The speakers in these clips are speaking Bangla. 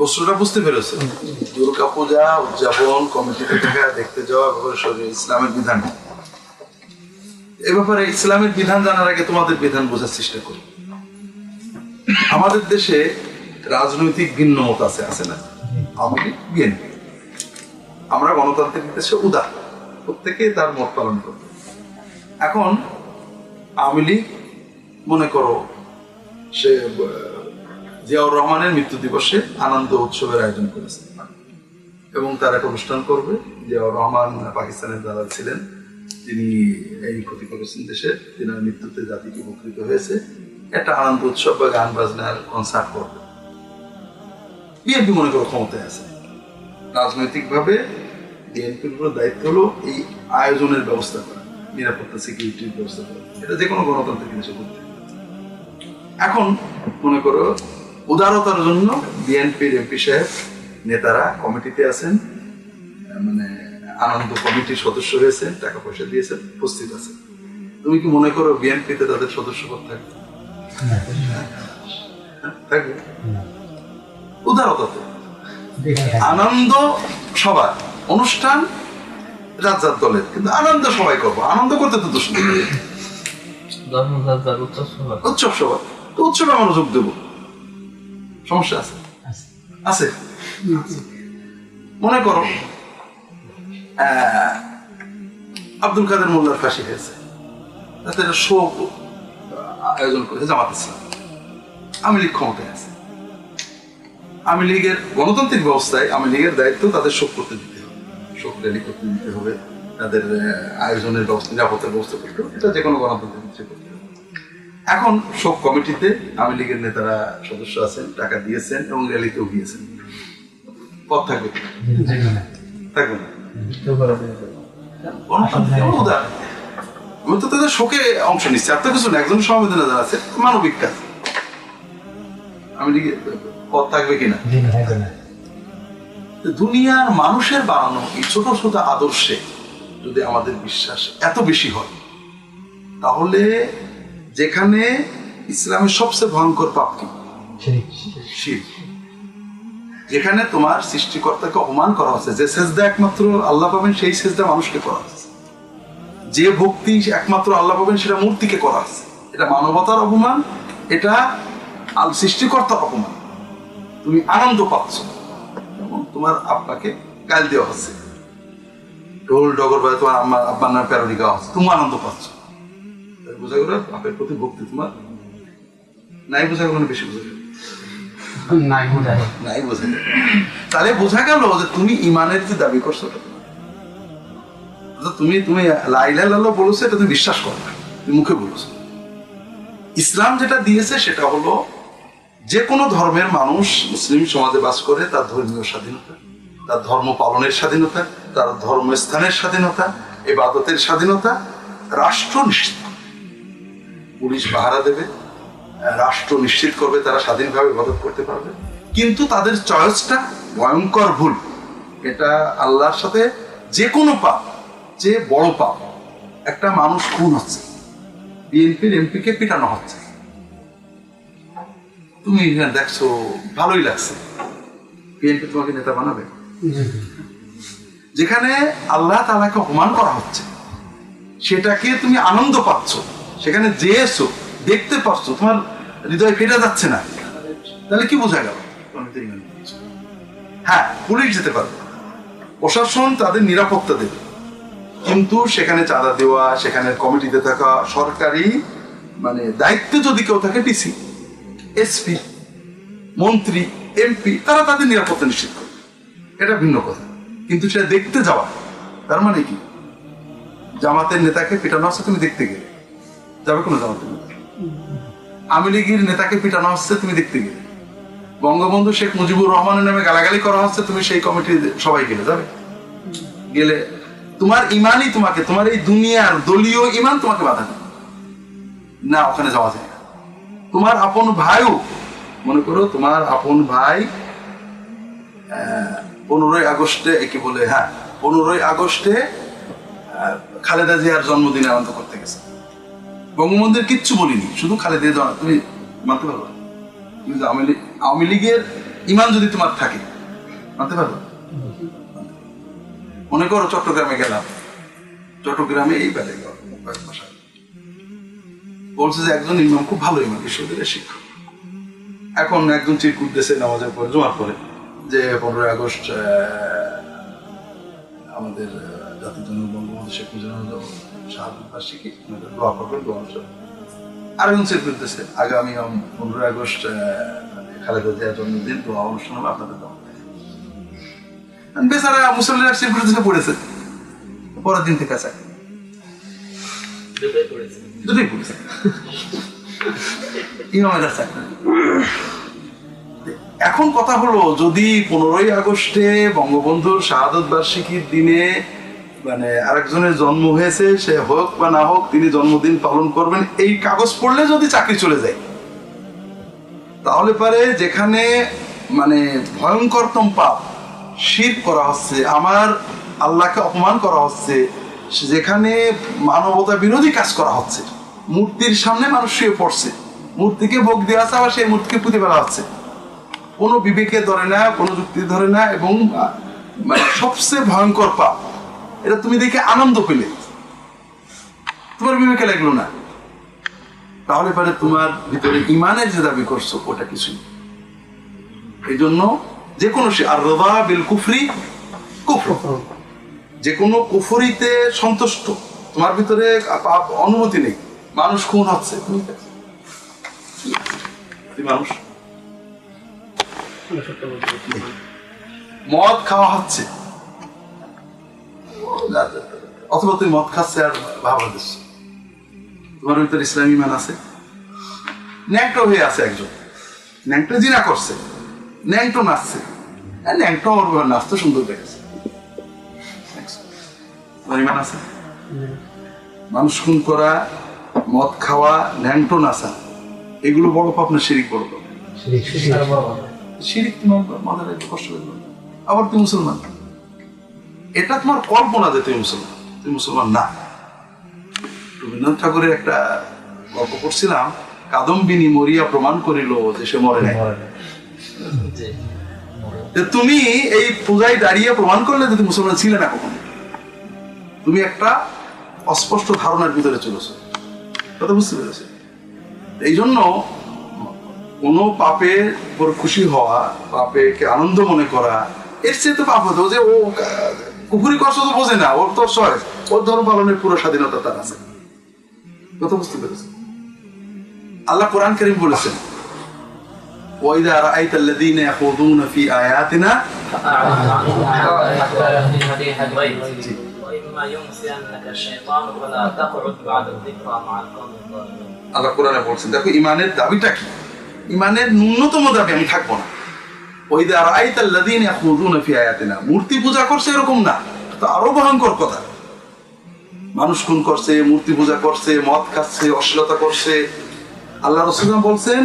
প্রশ্নটা বুঝতে পেরেছে? দুর্গা পূজা উদযাপন কমিটিতে থাকা দেখতে যাওয়া ব্যাপারে ইসলামের বিধান। এ ব্যাপারে ইসলামের বিধান জানার আগে তোমাদের বিধান বোঝার চেষ্টা করি। আমাদের দেশে রাজনৈতিক ভিন্ন মত আছে আছে না? আওয়ামী লীগ বিএনপি। আমরা গণতান্ত্রিক দেশে উদার। প্রত্যেকে তার মত পালন করবে। এখন আওয়ামী লীগ মনে করো সে জিয়াউর রহমানের মৃত্যু দিবসে আনন্দ উৎসবের আয়োজন করেছে। এবং তার একটা অনুষ্ঠান করবে। জিয়াউর রহমান পাকিস্তানের দাদা ছিলেন। তিনি এই ক্ষতি করেছেন দেশে। তিনার মৃত্যুতে জাতিকে উপকৃত হয়েছে। একটা আনন্দ উৎসব বা গান বাজনার কনসার্ট করবে। বিএনপি মনে করো ক্ষমতায় আছে। রাজনৈতিকভাবে বিএনপির উপর দায়িত্ব হলো এই আয়োজনের ব্যবস্থা করা। নিরাপত্তা সিকিউরিটির ব্যবস্থা করা। এটা যে কোনো গণতান্ত্রিক দেশে করতে। এখন মনে করো উদারতার জন্য বিএনপির এমপি সাহেব নেতারা কমিটিতে আছেন মানে আনন্দ কমিটির সদস্য হয়েছেন টাকা পয়সা দিয়েছেন উপস্থিত আছেন। তুমি কি মনে করো বিএনপিতে তাদের সদস্য পদ থাকবে? হ্যাঁ, থাকবে। উদারতাতে আনন্দ সবার। অনুষ্ঠান রাজ্জার দলের কিন্তু আনন্দ সবাই করব। আনন্দ করতে তো দোষ নেই। উৎসব সবার। তো উৎসবে আমরা যোগ দেবো। সমস্যা আছে? আছে? মনে করো আব্দুল কাদের মোল্লার ফাঁসি হয়েছে। তাতে শোক আয়োজন করেছে জামাত ইসলাম। আমি লীগ ক্ষমতায় আছে। আমি লীগের গণতান্ত্রিক ব্যবস্থায় আমি লীগের দায়িত্ব তাদের শোক করতে দিতে হবে। শোক র্যালি করতে দিতে হবে। তাদের আয়োজনের ব্যবস্থা, নিরাপত্তার ব্যবস্থা করতে হবে। এটা যে কোনো গণতান্ত্রিক করতে এখন শোক কমিটিতে আমি লীগের নেতারা সদস্য আছেন, টাকা দিয়েছেন এবং র্যালিতেও গিয়েছেন। পদ থাকবে থাকবে তো তাদের শোকে অংশ নিচ্ছি। আর তো কিছু একজন আছে মানবিক কাজ। আমি পদ থাকবে কিনা দুনিয়ার মানুষের বানানো এই ছোট ছোট আদর্শে যদি আমাদের বিশ্বাস এত বেশি হয়, তাহলে যেখানে ইসলামের সবচেয়ে ভয়ঙ্কর পাপ কি। যেখানে তোমার সৃষ্টিকর্তাকে অপমান করা হচ্ছে। যে সেজদা একমাত্র আল্লাহ পাবেন সেই সেজদা মানুষকে করা হচ্ছে। যে ভক্তি একমাত্র আল্লাহ পাবেন সেটা মূর্তিকে করা হচ্ছে। এটা মানবতার অপমান এটা আল সৃষ্টিকর্তার অপমান। তুমি আনন্দ পাচ্ছ। এবং তোমার আব্বাকে গাল দেওয়া হচ্ছে। ঢোল ডগর বাজে তোমার আম্মা আব্বার নামে প্যারোডি গাওয়া হচ্ছে। তুমি আনন্দ পাচ্ছ। বোঝা গেল বাপের প্রতি ভক্তি তোমার? নাই বোঝা গেল না বেশি বোঝা গেল নাই বোঝা গেল তাহলে বোঝা গেল যে তুমি ইমানের যে দাবি করছ তুমি তুমি লাইলা বলেছ এটা তুমি বিশ্বাস করো না। তুমি মুখে বলেছ। ইসলাম যেটা দিয়েছে সেটা হলো যে কোনো ধর্মের মানুষ মুসলিম সমাজে বাস করে তার ধর্মীয় স্বাধীনতা তার ধর্ম পালনের স্বাধীনতা তার ধর্মস্থানের স্বাধীনতা এবাদতের স্বাধীনতা রাষ্ট্র নিশ্চিত। পুলিশ পাহারা দেবে, রাষ্ট্র নিশ্চিত করবে, তারা স্বাধীনভাবে ইবাদত করতে পারবে। কিন্তু তাদের চয়েসটা ভয়ঙ্কর ভুল। এটা আল্লাহর সাথে যে কোনো পাপ, যে বড় পাপ, একটা মানুষ খুন হচ্ছে। বিএনপির এমপিকে পিটানো হচ্ছে। তুমি দেখছ, ভালোই লাগছে। বিএনপি তোমাকে নেতা বানাবে। যেখানে আল্লাহ তালাকে অপমান করা হচ্ছে, সেটাকে তুমি আনন্দ পাচ্ছ। সেখানে যে এসো দেখতে পাচ্ছ তোমার হৃদয় ফেটে যাচ্ছে না। তাহলে কি বোঝা গেল। হ্যাঁ পুলিশ যেতে পারবে। প্রশাসন তাদের নিরাপত্তা দেবে। কিন্তু সেখানে চাঁদা দেওয়া, সেখানে কমিটিতে থাকা সরকারি মানে দায়িত্বে যদি কেউ থাকে, ডিসি, এসপি, মন্ত্রী, এমপি, তারা তাদের নিরাপত্তা নিশ্চিত করবে। এটা ভিন্ন কথা। কিন্তু সেটা দেখতে যাওয়া, তার মানে কি? জামাতের নেতাকে পিটানো আছে, তুমি দেখতে গেলে। যাবে কোনো জামাতের নেতা আওয়ামী লীগের নেতাকে পিটানো হচ্ছে, তুমি দেখতে গেলে বঙ্গবন্ধু শেখ মুজিবুর রহমানের নামে গালাগালি করা হচ্ছে, তুমি সেই কমিটি সবাই গেলে, যাবে? গেলে তোমার ইমানই তোমাকে, তোমার এই দুনিয়ার দলীয় ইমান তোমাকে বাধা দেবে। না, ওখানে যাওয়া যায় তোমার আপন ভাইও মনে করো তোমার আপন ভাই পনেরোই আগস্টে একে বলে হ্যাঁ পনেরোই আগস্টে খালেদা জিয়ার জন্মদিন আনন্দ করতে গেছে। বঙ্গবন্ধুর কিচ্ছু বলিনি, শুধু খালেদা জিয়া তুমি মানতে পারবে? কিন্তু আওয়ামী লীগ- আওয়ামী লীগের ইমান যদি তোমার থাকে, মানতে পারবে মনে করো চট্টগ্রামে গেলাম চট্টগ্রামে এই বেলে কয়েক মাস। বলছে যে একজন ইমাম খুব ভালো ইমাম বিশ্ববিদ্যালয়ের শিক্ষক এখন একজন চিট করতেছে নামাজের পরে, জমার পরে, যে পনেরোই আগস্ট আমাদের জাতির জন্য বঙ্গবন্ধু শেখ মুজিবুর শাহাদুল বার্ষিকী আগামী পনেরোই আগস্ট মানে খালেদা জিয়ার জন্মদিন অনুষ্ঠান হবে আপনাদের দোয়া। বেচারা মুসল্লিরা করতেছে পড়েছে। পরের দিন থেকে দুটোই পড়েছে। ইমামের চাকরি এখন কথা হলো, যদি পনেরোই আগস্টে বঙ্গবন্ধুর শাহাদত বার্ষিকীর দিনে মানে আরেকজনের জন্ম হয়েছে, সে হোক বা না হোক, তিনি জন্মদিন পালন করবেন, এই কাগজ পড়লে যদি চাকরি চলে যায়, তাহলে পারে যেখানে মানে ভয়ঙ্করতম পাপ শীত করা হচ্ছে, আমার আল্লাহকে অপমান করা হচ্ছে, যেখানে মানবতা বিরোধী কাজ করা হচ্ছে, মূর্তির সামনে মানুষ শুয়ে পড়ছে, মূর্তিকে ভোগ দেওয়া আছে, আবার সেই মূর্তিকে পুঁতে ফেলা হচ্ছে। কোনো বিবেকে ধরে না, কোনো যুক্তি ধরে না এবং মানে সবচেয়ে ভয়ঙ্কর পাপ, এটা তুমি দেখে আনন্দ পেলে। তোমার বিবেকে লাগল না। তাহলে পরে তোমার ভিতরে ইমানের যে দাবি করছ, ওটা কিছুই এই জন্য যে কোনো আর রবা বিল কুফরি কুফর। যে কোনো কুফরিতে সন্তুষ্ট। তোমার ভিতরে অনুমতি নেই। মানুষ খুন হচ্ছে। মানুষ। মদ খাওয়া হচ্ছে। অথবা তুমি মদ খাচ্ছে আর ভাবা দিচ্ছ তোমার ভিতরে ইসলামী মান আছে? ন্যাংটো হয়ে আছে একজন। ন্যাংটো জিনা করছে। ন্যাংটো নাচছে। ন্যাংটো ওর নাচতে সুন্দর দেখেছে। মানুষ খুন করা, মদ খাওয়া, ন্যাংটো নাচা, এগুলো বড় পাপ না শিরিক বড় পাপ? শিরিক তোমার মাথায় একটু কষ্ট আবার তুমি মুসলমান? এটা তোমার কল্পনা যে তুমি মুসলমান। তুমি মুসলমান না। রবীন্দ্রনাথ ঠাকুরের একটা গল্প করছিলাম কাদম্বিনী মরিয়া প্রমাণ করিল যে সে মরে নাই। তুমি এই পূজায় দাঁড়িয়ে প্রমাণ করলে যে তুমি মুসলমান ছিলে না কখনো। তুমি একটা অস্পষ্ট ধারণার ভিতরে চলেছো। কথা বুঝতে পেরেছ? এই জন্য কোনো পাপের উপর খুশি হওয়া পাপেকে আনন্দ মনে করা এর চেয়ে তো পাপ হতো যে ও কা- কুকুরি কষ্ট তো বোঝে না ওর তো সয় ওর ধর্ম পালনের পুরো স্বাধীনতা তার আছে কথা বুঝতে পেরেছে আল্লাহ কোরআন করিম বলেছেন وإذا رأيت الذين يخوضون في آياتنا حتى يهدي حديث الغيب وإما ينسينك الشيطان فلا تقعد بعد الذكرى مع القوم الظالمين আল্লাহ কোরআনে বলছেন দেখো ইমানের দাবিটা কি ইমানের ন্যূনতম দাবি আমি থাকব না। ওই দা রাআইতাল্লাযীনা ইয়াখুযুনা ফি আয়াতিনা। মূর্তি পূজা করছে এরকম না তো আরও ভয়ঙ্কর কথা। মানুষ খুন করছে, মূর্তি পূজা করছে, মদ খাচ্ছে, অশ্লীলতা করছে। আল্লাহ রাসূল বলছেন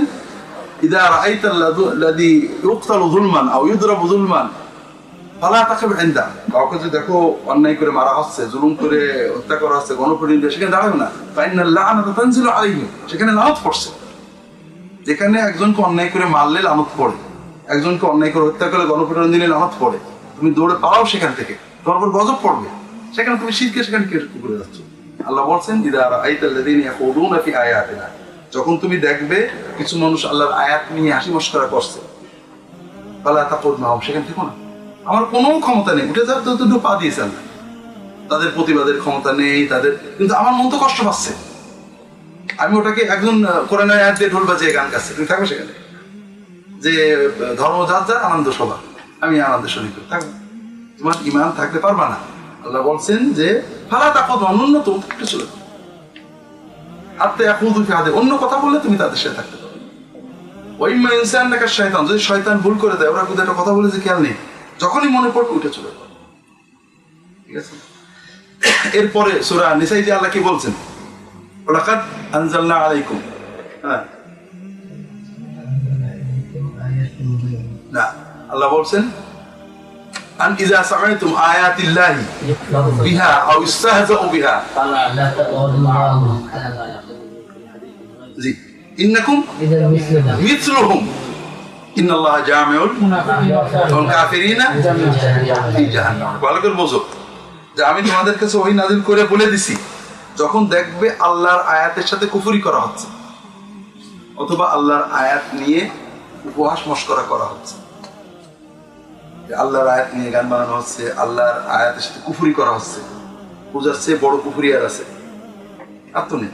কাউকে যদি দেখো অন্যায় করে মারা হচ্ছে, জুলুম করে হত্যা করা হচ্ছে গণপ্রতিনিধি সেখানে দাঁড়াবে না। ফাইনাল আলাইহিম, সেখানে লানত পড়ছে। যেখানে একজনকে অন্যায় করে মারলে লানত পড়ে, একজনকে অন্যায় করে হত্যা করলে গণপ্রতিনিধি দিলে লানত পড়ে। তুমি দৌড়ে পালাও সেখান থেকে তোমার গজব পড়বে। সেখানে তুমি শীতকে সেখানে কে করে যাচ্ছ? আল্লাহ বলছেন, ইদা রাআইতাল্লাযীনা ইয়াখুদুনা ফি আয়াতিনা। যখন তুমি দেখবে কিছু মানুষ আল্লাহর আয়াত নিয়ে হাসি মস্করা করছে, ফালা তাকুদ মাহুম, সেখান থেকে না। আমার কোনো ক্ষমতা নেই, উঠে যাওয়ার তো দুটো পা দিয়েছে আল্লাহ। তাদের প্রতিবাদের ক্ষমতা নেই, তাদের কিন্তু আমার মন তো কষ্ট পাচ্ছে। আমি ওটাকে একজন আহ, কোরআনের আয়াত দিয়ে ঢোল বাজিয়ে গান গাচ্ছে। তুমি থাকবে সেখানে? যে ধর্ম যার যার আনন্দ সভা আমি আনন্দের শরীর থাকব তোমার ইমান থাকতে পারবা না। আল্লাহ বলছেন যে ফালা তাকত অনন্য তো চলে। আত্মা এখন দুঃখে হাতে অন্য কথা বললে তুমি তাদের সাথে থাকতে পারো। ওই ইনসান দেখার শয়তান যদি শয়তান ভুল করে দেয় ওরা কোথাও একটা কথা বলে যে খেয়াল নেই যখনই মনে পড়বে উঠে চলে ঠিক আছে? এরপরে সুরা নিসাই যে আল্লাহ কি বলছেন? ওলাকাত আনজাল্লা আলাইকুম হ্যাঁ। না, আল্লাহ বলছেন, আন ইজা সামাইতুম আয়াতিল্লাহি বিহা আও ইস্তাহজাউ বিহা। জি। ইন্নাকুম মিথলুহুম। ইন আল্লাহ জামিউল ওয়াল কাফিরিনা ফি জাহান্নাম। ভালো করে বোঝো। যে আমি তোমাদের কাছে ওই নাজিল করে বলে দিছি। যখন দেখবে আল্লাহর আয়াতের সাথে কুফুরি করা হচ্ছে অথবা আল্লাহর আয়াত নিয়ে উপহাস মস্করা করা হচ্ছে যে আল্লাহর আয়াত নিয়ে গান বানানো হচ্ছে আল্লাহর আয়াতের সাথে কুফুরি করা হচ্ছে পূজার চেয়ে বড় কুফুরি আর আছে আর তো নেই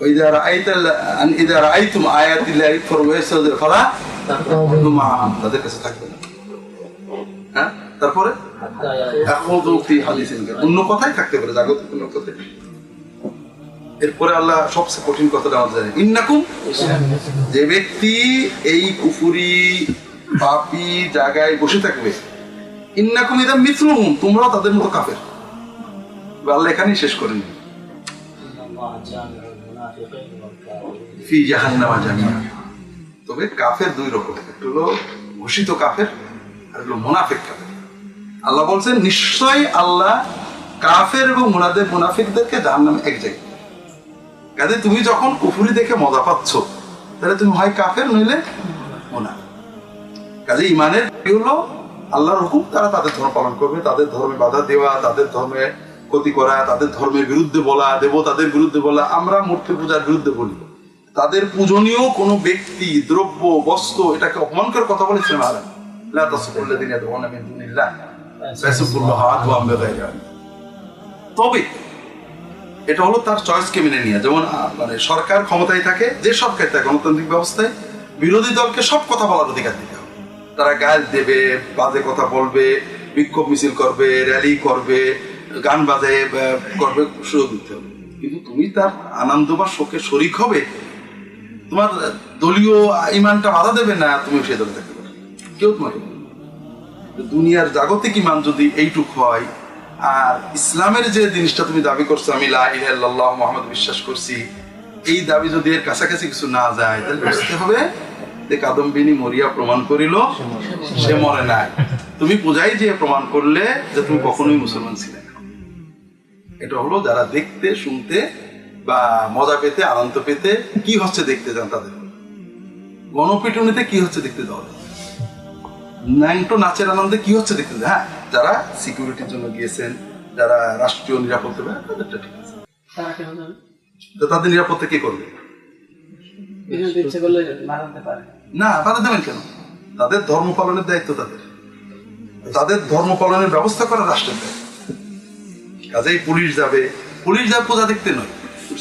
وإذا رأيت ال- أن- إذا رأيتم آيات الله يكفر ويستهزئ فلا تقعدوا معهم তাদের কাছে থাকবে না হ্যাঁ তারপরে? হ্যাঁ, হ্যাঁ, হ্যাঁ। অন্য কথাই থাকতে পারে জাগতিক অন্য কথাই। এরপরে আল্লাহ সবচেয়ে কঠিন কথা আমাদের যায় ইন্নাকুম যে ব্যক্তি এই পুকুরি পাপি জায়গায় বসে থাকবে ইন্নাকুম এটা মিত্র হুম তোমরাও তাদের মতো কাপের আল্লাহ এখানেই শেষ করেন। তবে কাফের দুই রকম একটা হলো ঘোষিত কাফের আর হলো মোনাফেক কাফের। আল্লাহ বলছেন, নিশ্চয়ই আল্লাহ কাফের এবং মুনাদের মুনাফিকদেরকে জাহান্নামে এক জায়গায় কাজে তুমি যখন কুফুরি দেখে মজা পাচ্ছ, তাহলে তুমি হয় কাফের নইলে মুনাফিক। কাজে ইমানের হলো আল্লাহর হুকুম, তারা তাদের ধর্ম পালন করবে। তাদের ধর্মে বাধা দেওয়া, তাদের ধর্মে ক্ষতি করা, তাদের ধর্মের বিরুদ্ধে বলা দেবতাদের বিরুদ্ধে বলা, আমরা মূর্তি পূজার বিরুদ্ধে বলি। তাদের পূজনীয় কোনো ব্যক্তি, দ্রব্য বস্ত্র এটাকে অপমান করে কথা বলেছে মহারাজ লা তাসুকুল্লাযিনা ইয়াদউনা মিন তবে এটা হলো তার চয়েসকে মেনে নিয়ে। যেমন মানে সরকার ক্ষমতায় থাকে, যে সরকার থাকে, গণতান্ত্রিক ব্যবস্থায় বিরোধী দলকে সব কথা বলার অধিকার দিতে হবে। তারা গাল দেবে, বাজে কথা বলবে, বিক্ষোভ মিছিল করবে র্যালি করবে, গান বাজে করবে, সুযোগ দিতে হবে। কিন্তু তুমি তার আনন্দ বা শোকে শরিক হবে, তোমার দলীয় ইমানটা বাধা দেবে না তুমি সে দলে থাকতে পারবে। কেউ তোমাকে। দুনিয়ার জাগতিক ইমান যদি এইটুক হয়, আর ইসলামের যে জিনিসটা তুমি দাবি করছ, আমি লা ইলাহা ইল্লাল্লাহ মুহাম্মদ বিশ্বাস করছি, এই দাবি যদি এর কাছাকাছি কিছু না যায়, তাহলে বুঝতে হবে যে কাদম্বিনী মরিয়া প্রমাণ করিল, সে মরে নাই। তুমি পূজাই যে প্রমাণ করলে যে তুমি কখনোই মুসলমান ছিলে এটা হলো যারা দেখতে, শুনতে বা মজা পেতে, আনন্দ পেতে, কি হচ্ছে দেখতে যান তাদের। গণপিটুনিতে কি হচ্ছে দেখতে যাওয়া। ন্যাংটো নাচের আনন্দে কি হচ্ছে দেখতে হ্যাঁ? যারা সিকিউরিটির জন্য গিয়েছেন যারা রাষ্ট্রীয় নিরাপত্তা তাদেরটা ঠিক আছে। তাদের নিরাপত্তা কে করবে? না বাধা দেবেন কেন? তাদের ধর্ম পালনের দায়িত্ব তাদের। তাদের ধর্ম পালনের ব্যবস্থা করা রাষ্ট্রের দায়িত্ব। কাজেই পুলিশ যাবে। পুলিশ যাবে পূজা দেখতে নয়।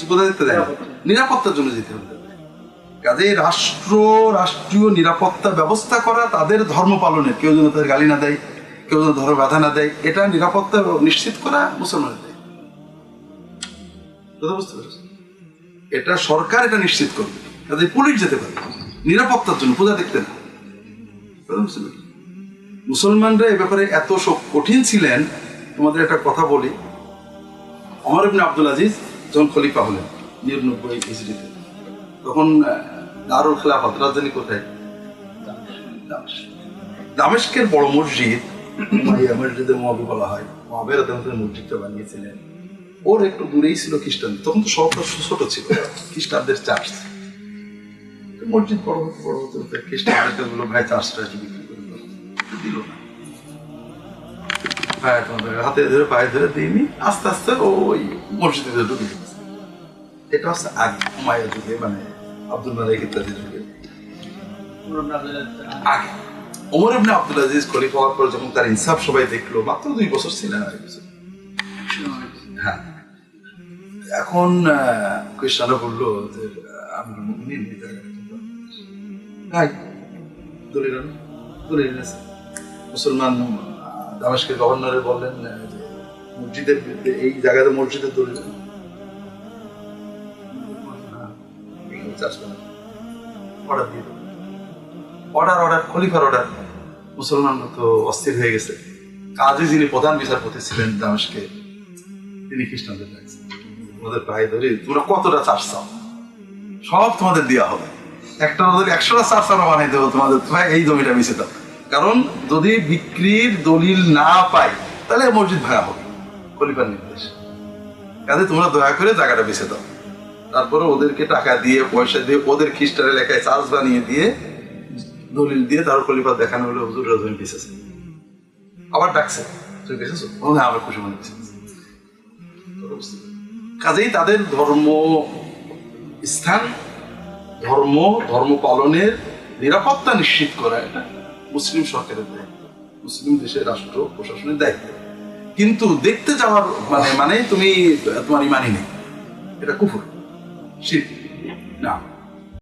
পূজা দেখতে না। নিরাপত্তার জন্য যেতে হবে। কাজেই রাষ্ট্র, রাষ্ট্রীয় নিরাপত্তা ব্যবস্থা করা তাদের ধর্ম পালনের কেউ যেন তাদের গালি না দেয়, কেউ যেন ধর্ম বাধা না দেয়, এটা নিরাপত্তা নিশ্চিত করা মুসলমানের কথা বুঝতে এটা সরকার এটা নিশ্চিত করবে। কাজে পুলিশ যেতে পারে। নিরাপত্তার জন্য, পূজা দেখতে না? মুসলমানরা এ ব্যাপারে এত কঠিন ছিলেন, তোমাদের একটা কথা বলি। অমর আব্দুল আজিজ যখন খলিফা হলেন, নিরানব্বই তখন দারুল খেলাফত রাজধানী কোথায়। দামেস্কের বড় মসজিদ উমাইয়া মসজিদে মহাবি বলা হয়। মহাবের মসজিদটা বানিয়েছিলেন। ওর একটু দূরেই ছিল খ্রিস্টান। তখন তো শহরটা ছোট ছিল। খ্রিস্টানদের চার্চ। মসজিদ বড় হতে বড় হতে। হতে খ্রিস্টানদেরকে বলল ভাই চার্চটা একটু বিক্রি করে দিল। হাতে ধরে, পায়ে ধরে দিইনি। আস্তে আস্তে ওই মসজিদে ঢুকে এটা হচ্ছে আগ মায়ের যুগে মানে আব্দুল মালিক ইত্যাদি যুগে আগে। ওমর ইবনে আব্দুল আজিজ খলিফা হওয়ার পর যখন তার ইনসাফ সবাই দেখল মাত্র দুই বছর ছিলেন বছর হ্যাঁ। এখন খ্রিস্টানরা বলল যে আমি ভাই দলিল দলিল মুসলমান আহ, দামেস্কের গভর্নরে বললেন মসজিদের এই জায়গাতে মসজিদের দলিল চাষ করে অর্ডার দিয়ে দেবো। অর্ডার অর্ডার খলিফার অর্ডার মুসলমানরা তো অস্থির হয়ে গেছে। কাজী যিনি প্রধান বিচারপতি ছিলেন দামেশকে, তিনি খ্রিস্টানদের ডাকছেন তোমাদের পায়ে ধরে, তোমরা কতটা চার্জ চাও? সব তোমাদের দেওয়া হবে। একটা ওদের একশোটা চার্জ আমরা বানাই দেবো তোমাদের। ভাই এই জমিটা মিশে দাও। কারণ যদি বিক্রির দলিল না পাই, তাহলে মসজিদ ভাঙা হবে। খলিফার নির্দেশ। কাজে তোমরা দয়া করে জায়গাটা বেছে দাও। তারপরে ওদেরকে টাকা দিয়ে, পয়সা দিয়ে, ওদের খ্রিস্টান এলাকায় চার্জ বানিয়ে দিয়ে দলিল দিয়ে তার খলিফা দেখানো হলো, হুজুর রাজনী পিছেছে আবার ডাকছে। তুমি আবার খুশি মনে কাজেই তাদের ধর্ম স্থান, ধর্ম ধর্ম পালনের নিরাপত্তা নিশ্চিত করা এটা মুসলিম সরকারের দায়িত্ব। মুসলিম দেশের রাষ্ট্র প্রশাসনের দায়িত্ব। কিন্তু দেখতে যাওয়ার মানে মানে তুমি তোমার ইমানই নেই। এটা কুফুর। শিল্প না